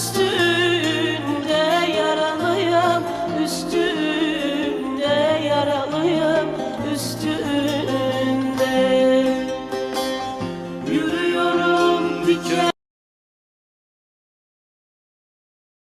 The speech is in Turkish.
üstünde yaralıyım üstünde yaralıyım üstünde yürüyorum diken